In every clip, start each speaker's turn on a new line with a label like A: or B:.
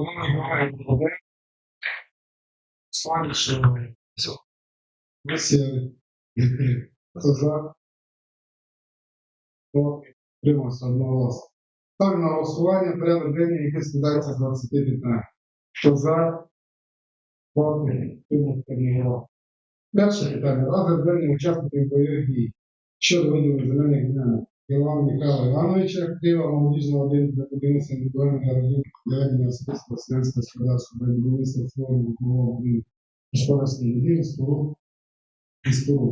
A: Коли ми говоримо про славі, що все.
B: Сіли. Хто за? Проти? Тримався одноголосно. Ставлю на голосування порядок денний, який складається з 20 питань. Хто за? Проти? Тримався. Перше питання. Розгляд звернення учасників бойових дій щодо виділення земельних ділянок Jovan Mihajla Ivanovića, aktiva mogućizna odjeljka koordinacija Nikolina sredstva sredstva sredstva sredstva da je ministar Floru Govom i Štovarski Ljudin, Sturu, i Sturu.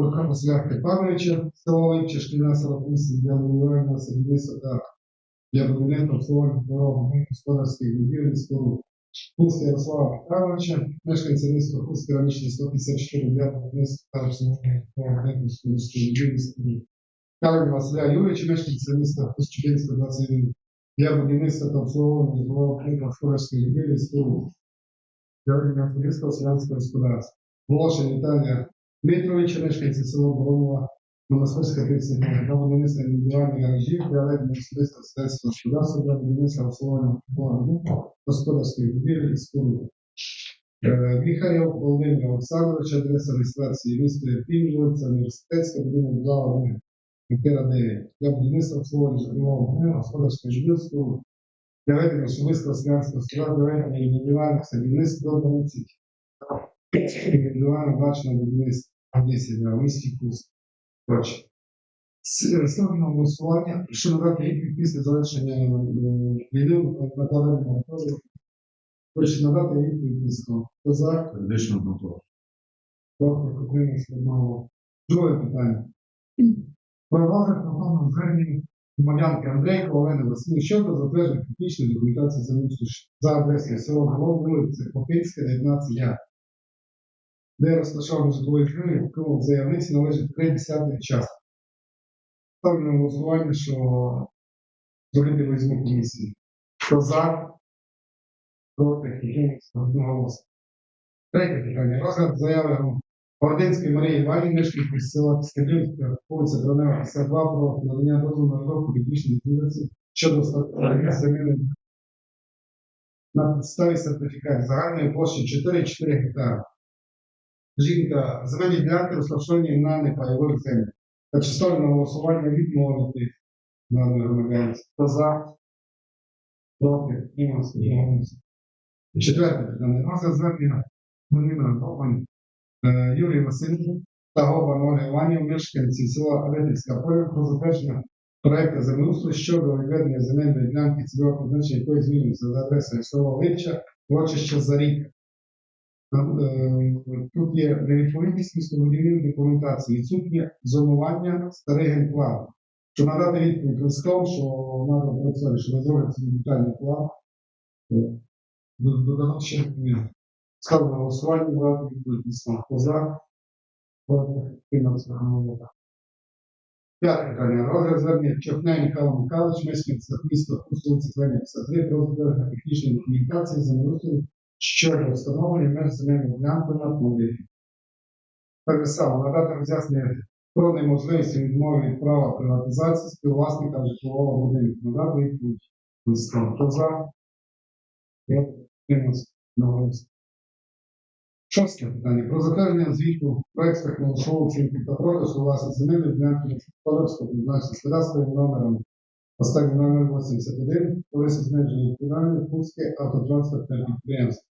B: Orkama Sljaka Panovića, Stolovića, Ština Salopinsi, da Sredinisa, da je dominantan Floru Govom i Štovarski Ljudin, i Sturu. Huske Jaroslava Petranovića, meškanica Nisko Huske, Ranični 154, Ljubljana, Nisko, Tarasno, Nekom, Stojnički, Ljudin, Sturu. Kalim Vasilja Jurić, meštica lista 1921. Javnog ministra Slovom je zvao Klika Skoraške igre i Slovu. Javnog ministra Slovensko gospodarstvo. Vlošen Italija Mitrović, meštica selo Golova, Novosvrska predsjednika, javnog ministra individualnega režija, javnog ministra Slovensko gospodarstvo, javnog ministra Slovenja Golova, gospodarske igre i Slovu. Mihail Volodimir Aleksandrović, adresa registracije ministra Epingovica, univerzitetska, budina Glava Unija. Ірпінь, вулиця Університетська, будинок 2, 1, квартира 9. Для будівництва обслуговування житлового будівлі, споруди. Для ведення особистого селянського господарства, для ведення індивідуальних до 12 індивідуально бачено будівництво Одесі в місті Курськ. Коротше. С- Ставлю на голосування, що надати відповідь після завершення війни накладення мораторію. Хоче надати відповідь близько. Хто за?
C: Медичного контролю.
B: Утримався одного. Друге питання. Про розгляд програмного звернення Мар'янки Андрейко, Олени Василь щодо затвердження технічної документації землеустрою за адресою село Голов, вулиця Попинська, 19 Я. Де розташований житловий кривий, кров заявниці належить 3 десятих частки. Ставлю на голосування, що зробити візьму комісії. Хто за? Проти? Утримався одноголосно. Третє питання. Розгляд заяви Ординської Марії Іванівни, мешканки села Скадрівська, вулиця Дронева, 52, про надання дозволу на розробку технічної документації щодо заміни на підставі сертифікатів загальної площі 4,4 гектара. Жінка, земельні ділянки розташовані на непайових землях. Так що на голосування відмовити даної громадянці. Хто за? Проти? Мінус? Четверте питання. Розгляд звернення Коваль, е, Юрій Васильович та Ольга Іванів, мешканці села Ветівська Поля про затвердження проекту землеустрою щодо відведення земельної ділянки цільового призначення якої змінюється за адресою село Липча, урочище Зарік. Тут є невідповідність містобудівної документації, відсутнє зонування старий генплан. Щоб надати відповідь листом, що треба працювати, що розробиться детальний план, е, додано ще документи. Ставлю на голосування. Хто за? Утримався? Одноголосно. П'яте питання. Розгляд звернення Чохня Михайло Михайлович, мешканця міста Кусовиці Клені 53, про затвердження технічної документації землеустрою щодо встановлення меж земельної ділянки на полі. Так само надати роз'яснення про неможливість відмови від права приватизації співвласника житлового будинку. Надати відповідь. Хто за? Я підтримався на голос. Шосте питання. Про затвердження звіту про експертну грошову оцінку та продажу власних земельних ділянки господарського призначення кадастровим номером останній номер 81, товариство з обмеженою відповідальністю Курське автотранспортне підприємство.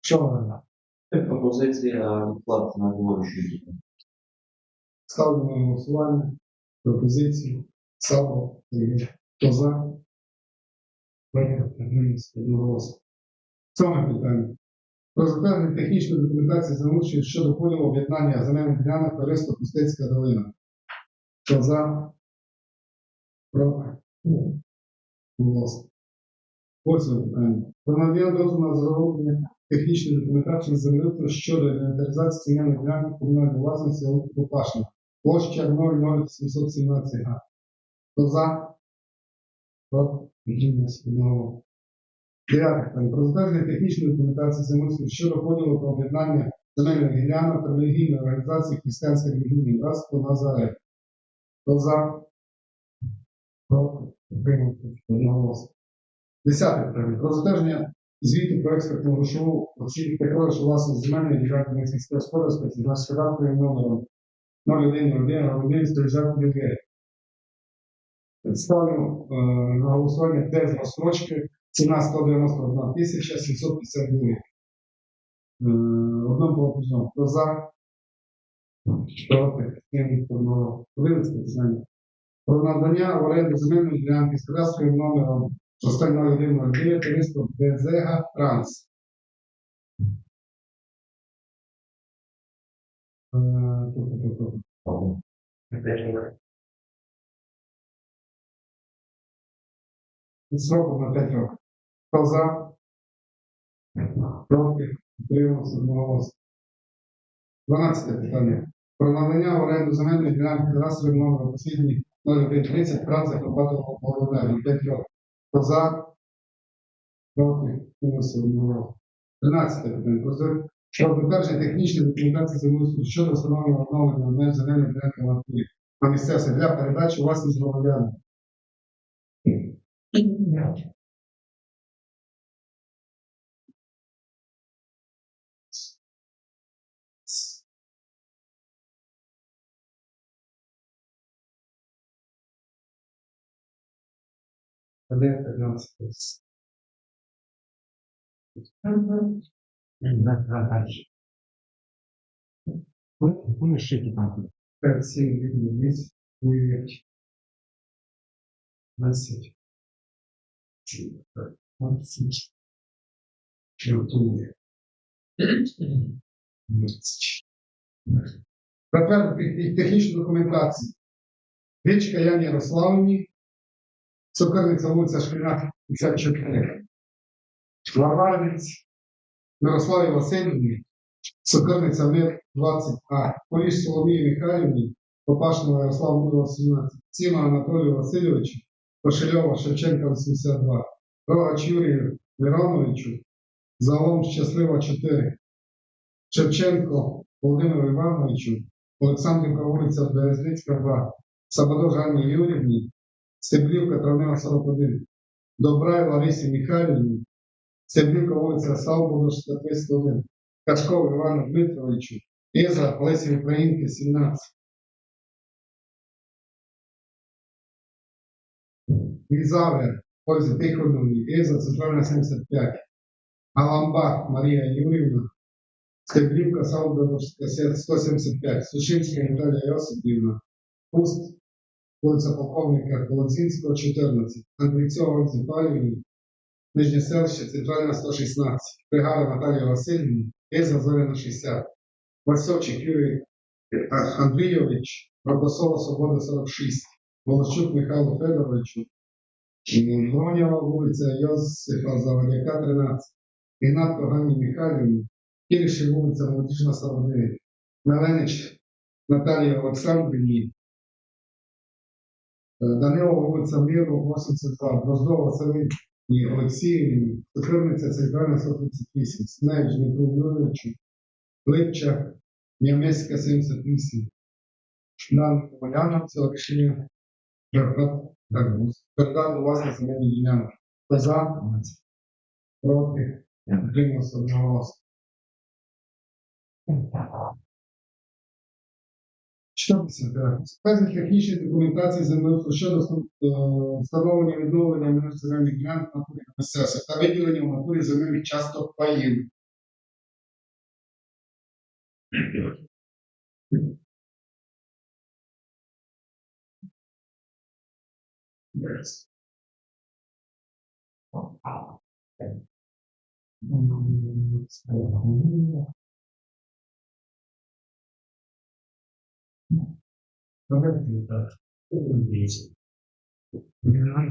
B: Що вона?
D: Пропозиція відкласти на голосуючи.
B: Ставлю на голосування пропозицію Сало. Хто за? Підтримується одноголосно. Сьоме питання. Про затвердження технічної документації замовчує щодо поділу об'єднання земельних ділянок товариства Пустецька долина. Хто за? Проти? Голосно. Восьме питання. Про надання дозволу на розроблення технічної документації землеустрою щодо інвентаризації земельних ділянок комунальної власності Попашна. Площа 00717 га. Хто за? Підтримується одного. Дев'яте. Про затвердження технічної документації землеустрою щодо поділу та об'єднання земельних ділянок релігійної організації Християнська релігійна братство Назарет. Хто за? Проти? Десяте питання. Про затвердження звіту про експертну грошову оцінку також власність земельної ділянки на сільськогосподарської з наскадаткою номером 0101 Голубинської державної ДГ. Ставлю е, на голосування без розстрочки. Ціна 191 тисяча 750 гривень. Е, Одним платежом. Хто за? Проти? Подивиться питання. Про надання в оренду земельної ділянки з кадастровим номером 0109 товариство БЗГ Транс. Е, ту-ту-ту-ту. Сроком на 5 років. Хто за? Проти? Утримався одноголосно. 12 питання. Про надання в оренду земельної ділянки кадастровим номером послідній 0130 прав закладного половина на 5 років. Хто за? Проти? Утримався одноголосно. 13 питання. Про за- Про затвердження технічної документації землеустрою щодо встановлення оновлення меж земельної ділянки в натурі на місцевості для передачі власність громадянам. Де 15?
A: Вони ще там.
B: 5, 7, 8, 10, 9, 20, 20, 4, 20. Затвердити. Річка Яні Ярославні, Цукерниця вулиця Шкільна, 54. Лаварниць, Мирославі Васильівні, Цукерниця Мир 20А, Поліж Соломії Михайлівні, Попашного Ярослава Мудрого 17, Ціма Анатолію Васильовичу, Кошельова Шевченка 82, Рогач Юрію Мироновичу, Залом Щаслива 4, Шевченко Володимиру Івановичу, Олександрівка вулиця Березницька 2, Сабадо Жанні Юрівні, Стеблівка Травнева 41, Добрай Ларисі Михайлівні, Стеблівка вулиця Савбудовська 301, Качков Івану Дмитровичу, Іза Лесі Українки 17. Візавер Ользі Тихоновні, Іза Центральна 75. Аламбах Марія Юрівна, Стеблівка Савбудовська 175, Сушинська Наталія Йосипівна, Пуст, вулиця полковника Колодзінського, 14, Андрійцова Павлівні, Нижнє селище, Центральна 116, Пригара Наталія Васильівна, Еза Зоряна 60, Васьовчик Юрій Андрійович, Родосова Свобода 46, Волощук Михайло Федоровичу, Гронєва вулиця Йосифа Заводяка 13, Ігнатко Ганні Михайлівні, Кіріші вулиця Молодіжна 49, Меленич Наталії Олександрівні, Е, Данилова вулиця Миру 82, Дроздова Василині Олексіївні, Цукерниця Центральна 138, Снеж Дмитру Юрійовичу, Липча, Німецька 78. Нам Поляна це рішення передати власне земельні ділянки. Хто за? Проти? Утримався одноголосно. 14. Вказані технічні документації землеустрою щодо е, встановлення відновлення земельних ділянок в натурі місцевості та виділення в натурі земельних часток паїв.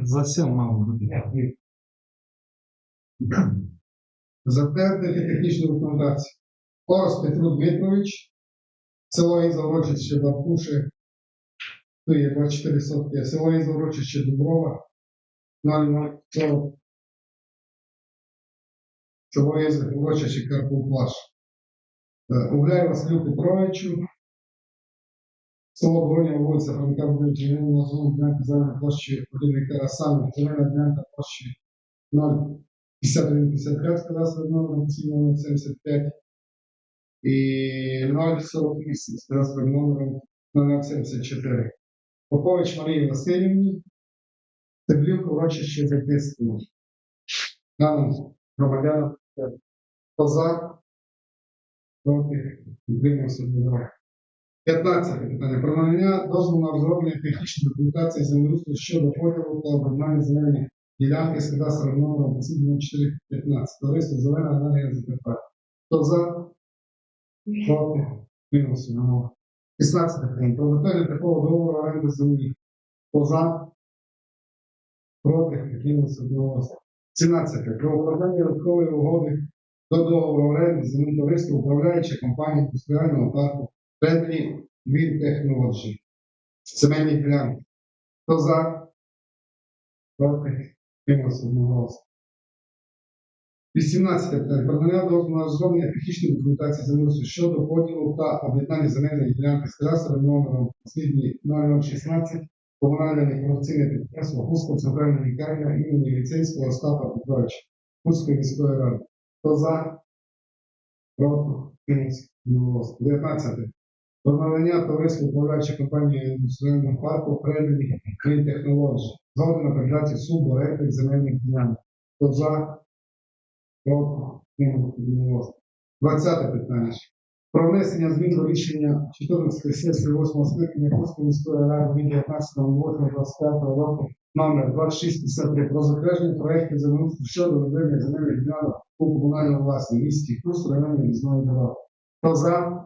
A: За все мало бути.
B: Затвердити технічну документацію. Орос Петру Дмитрович, село Ізорочище Бабкуши, то є 24 сотки, село Ізорочище Дуброва, 0040, село Ізорочище Карпов Плаш. Е, Угляй Петровичу, село Броня, вулиця Франка Будинчина, на зону ділянки земельної площі 1 гектара саме, земельна ділянка площі 05155 з кадастровим номером посільного 75 і 048 з кадастровим номером 074. Попович Марії Васильівні, Теблівка урочище Записку. Нам громадян хто за, проти, утримався двоє. 15 питання. Про надання дозволу на розроблення технічної документації землеустрою щодо поділу та обладнання земельних ділянки з кадастровим номером 2415. Товариство Зелена енергія Закарпаття. Хто за, проти, утримався двоє. 16 питання. Про виконання такого договору оренди землі. Хто за, проти, утримався двоє. 17. Про укладання додаткової угоди до договору оренди землі товариства управляюча компанія індустріального парку Фенлі Green Technology. Земельні ділянки. Хто за? Проти? Тримався одноголосно. 18. питання. Про дозволу розроблення технічної документації землеустрою щодо поділу та об'єднання земельної ділянки з кадастровим номером послідній 0016 комунальне інформаційне підприємство Гуська центральна лікарня імені Ліцейського Остапа Петровича Гуської міської ради. Хто за? Проти? Тримався одноголосно. 19. Про надання товариству управляючої компанії індустріального парку Фредрі Green Technology. Згоди на передачу суборенди земельних ділянок. Хто за? Тримався одноголосно. 20 питання. Про внесення змін до рішення 14 сесії 8 скликання Курської міської ради від 19.08.25 року номер 2653 про затвердження проєктів землеустрою щодо ведення земельних ділянок у комунальному власні місті Курс районі різної дороги. Хто за?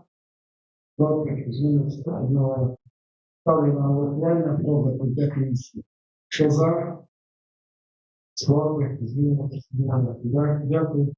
B: Проти? Змінився одного. ставлення на голосування про закриття комісії. Що за? Проти? Змінився одного. Дякую.